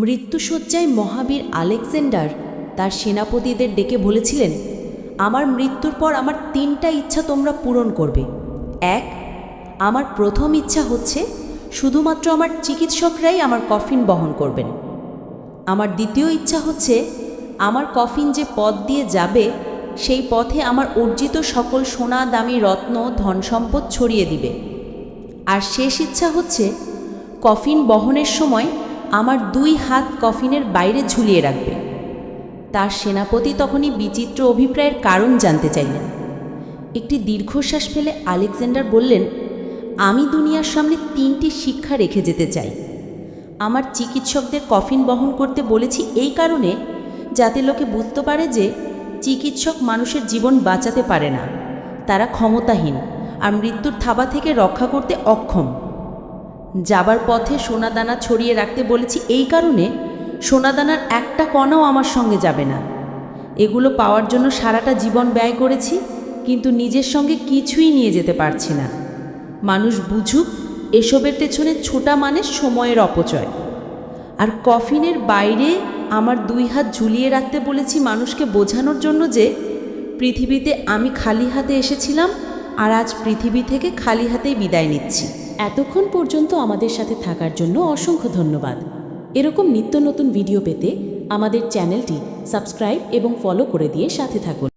মৃত্যুসজ্জায় মহাবীর Alexander তার সেনাপতিদের ডেকে বলেছিলেন, আমার মৃত্যুর পর আমার তিনটা ইচ্ছা তোমরা পূরণ করবে। এক, আমার প্রথম ইচ্ছা হচ্ছে শুধুমাত্র আমার চিকিৎসকরাই আমার কফিন বহন করবেন। আমার দ্বিতীয় ইচ্ছা হচ্ছে আমার কফিন যে পথ দিয়ে যাবে, সেই পথে আমার অর্জিত সকল সোনা, দামি রত্ন, ধন সম্পদ ছড়িয়ে দিবে। আর শেষ ইচ্ছা হচ্ছে কফিন বহনের সময় আমার দুই হাত কফিনের বাইরে ঝুলিয়ে রাখবে। তার সেনাপতি তখনই বিচিত্র অভিপ্রায়ের কারণ জানতে চাইলেন। একটি দীর্ঘশ্বাস ফেলে আলেকজান্ডার বললেন, আমি দুনিয়ার সামনে তিনটি শিক্ষা রেখে যেতে চাই। আমার চিকিৎসকদের কফিন বহন করতে বলেছি এই কারণে, যাতে লোকে বুঝতে পারে যে চিকিৎসক মানুষের জীবন বাঁচাতে পারে না। তারা ক্ষমতাহীন আর মৃত্যুর থাবা থেকে রক্ষা করতে অক্ষম। যাবার পথে সোনাদানা ছড়িয়ে রাখতে বলেছি এই কারণে সোনাদানার একটা কণাও আমার সঙ্গে যাবে না। এগুলো পাওয়ার জন্য সারাটা জীবন ব্যয় করেছি, কিন্তু নিজের সঙ্গে কিছুই নিয়ে যেতে পারছি না। মানুষ বুঝুক, এসবের পেছনে ছোটা মানে সময়ের অপচয়। আর কফিনের বাইরে আমার দুই হাত ঝুলিয়ে রাখতে বলেছি মানুষকে বোঝানোর জন্য যে, পৃথিবীতে আমি খালি হাতে এসেছিলাম আর আজ পৃথিবী থেকে খালি হাতেই বিদায় নিচ্ছি। এতক্ষণ পর্যন্ত আমাদের সাথে থাকার জন্য অসংখ্য ধন্যবাদ। এরকম নিত্য নতুন ভিডিও পেতে আমাদের চ্যানেলটি সাবস্ক্রাইব এবং ফলো করে দিয়ে সাথে থাকুন।